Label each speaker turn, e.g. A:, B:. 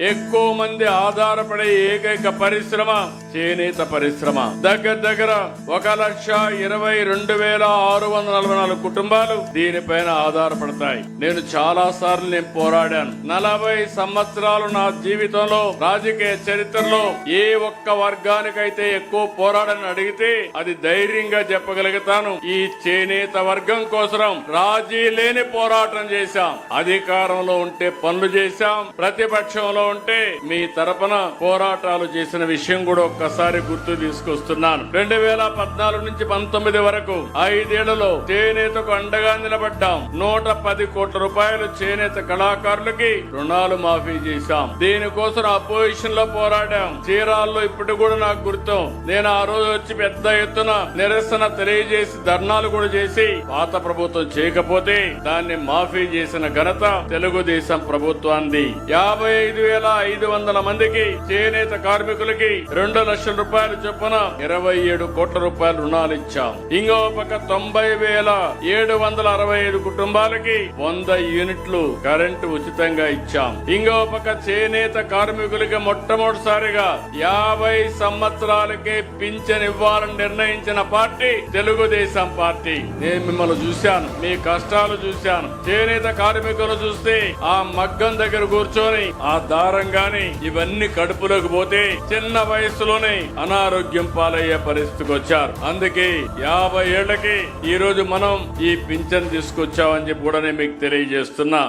A: ఎక్కువ మంది ఆధారపడే ఏకైక పరిశ్రమ చేనేత పరిశ్రమ. దగ్గర దగ్గర ఒక లక్ష ఇరవై రెండు వేల ఆరు వందల నలభై నాలుగు కుటుంబాలు దీనిపైన ఆధారపడతాయి. నేను చాలా సార్లు నేను పోరాడాను. నలభై సంవత్సరాలు నా జీవితంలో రాజకీయ చరిత్రలో ఏ ఒక్క వర్గానికైతే ఎక్కువ పోరాడని అడిగితే అది ధైర్యంగా చెప్పగలుగుతాను. ఈ చేనేత వర్గం కోసం రాజీ లేని పోరాటం చేశాం. అధికారంలో ఉంటే పనులు చేశాం. ప్రతిపక్షంలో ఉంటే మీ తరపున పోరాటాలు చేసిన విషయం కూడా ఒక్కసారి గుర్తు తీసుకొస్తున్నాను. రెండు వేల పద్నాలుగు నుంచి పంతొమ్మిది వరకు ఐదేళ్ళలో చేనేతకు అండగా నిలబడ్డాం. నూట పది కోట్ల రూపాయలు చేనేత కళాకారులకి రుణాలు మాఫీ చేశాం. దీనికోసం అపోజిషన్లో పోరాడాం. చీరాల్లో ఇప్పుడు కూడా నాకు గుర్తు. నేను ఆ రోజు వచ్చి పెద్ద ఎత్తున నిరసన తెలియజేసి ధర్నాలు కూడా చేసి పాత ప్రభుత్వం చేయకపోతే దాన్ని మాఫీ చేసిన ఘనత తెలుగుదేశం ప్రభుత్వాన్ని యాభై ఐదు వేల ఐదు వందల మందికి చేనేత కార్మికులకి రెండు లక్షల రూపాయలు చొప్పున ఇరవై ఏడు కోట్ల రూపాయలు రుణాలు ఇచ్చాం. ఇంకో పక్క తొంభై వేల ఏడు వందల అరవై ఐదు కుటుంబాలకి వంద యూనిట్లు కరెంటు ఉచితంగా ఇచ్చాం. ఇంకో పక్క చేనేత కార్మికులకి మొట్టమొదటిసారిగా యాభై సంవత్సరాలకే పింఛన్ ఇవ్వాలని నిర్ణయించిన పార్టీ తెలుగుదేశం పార్టీ. నేను మిమ్మల్ని చూశాను మీ కష్టాలు చూశాను. చేనేత కార్మికులు చూస్తే ఆ మగ్గం దగ్గర కూర్చొని ఆ దారం గాని ఇవన్నీ కడుపులోకి పోతే చిన్న వయసులోనే అనారోగ్యం పాలయ్యే పరిస్థితికి వచ్చారు. అందుకే యాభై ఏళ్ళకి ఈ రోజు మనం ఈ పింఛన్ తీసుకొచ్చామని చెప్పి కూడా మీకు తెలియజేస్తున్నా.